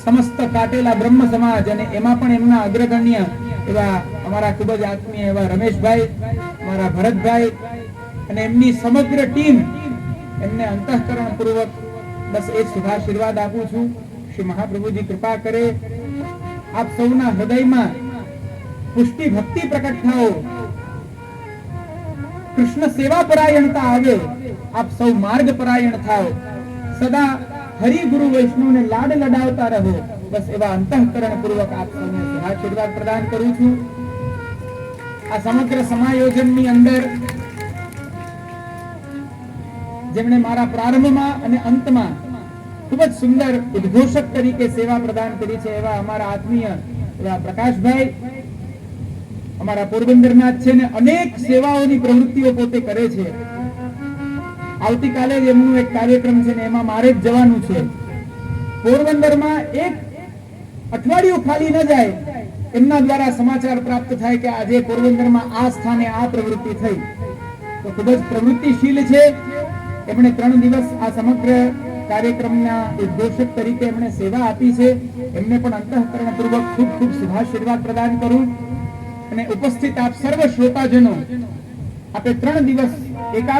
સમસ્ત કાટેલા બ્રહ્મ સમાજ અને એમાં પણ એમના અગ્રગણ્ય એવા અમારા ખૂબ જ આત્મીય એવા રમેશભાઈ, અમારા ભરતભાઈ અને એમની સમગ્ર ટીમ એમને અંતઃકરણ પૂર્વક બસ એ શુભાશીર્વાદ આપું છું. શ્રી મહાપ્રભુજી કૃપા કરે. આપ સૌના હૃદયમાં પુષ્ટિ ભક્તિ પ્રકટ થાઓ. કૃષ્ણ સેવા પરાયણતા આવે. આપ સૌ માર્ગ પરાયણ થાઓ. સદા હરિ ગુરુ વૈષ્ણવને લાડ લડાવતા રહો. બસ એવા અંતઃકરણ પૂર્વક આપ સૌને આશીર્વાદ પ્રદાન કરું છું. આ સમગ્ર સમાયોજનની અંદર જેમણે મારા પ્રારંભમાં અને અંતમાં ખૂબ જ સુંદર ઉદ્ઘોષક તરીકે સેવા પ્રદાન કરી છે એવા અમારા આત્મીય એવા પ્રકાશભાઈ, અમારા પોરબંદરનાથ છે ને અનેક સેવાઓની પ્રવૃત્તિઓ પોતે કરે છે. આવતીકાલે એમનું એક કાર્યક્રમ છે ને એમાં મારે જ જવાનું છે. પોરબંદરમાં એક અઠવાડિયું ખાલી ન જાય એમના દ્વારા સમાચાર પ્રાપ્ત થાય કે આજે પોરબંદરમાં આ સ્થાને આ પ્રવૃત્તિ થઈ. તો ખૂબ જ પ્રવૃત્તિશીલ છે. એમણે ત્રણ દિવસ આ સમગ્ર કાર્યક્રમના ઉદ્ઘોષક તરીકે એમણે સેવા આપી છે. એમને પણ અંતઃકરણ પૂર્વક ખૂબ ખૂબ શુભાશીર્વાદ પ્રદાન કરું. અને ઉપસ્થિત આપ સર્વ શ્રોતાજનો આપણે ત્રણ દિવસ એકાદ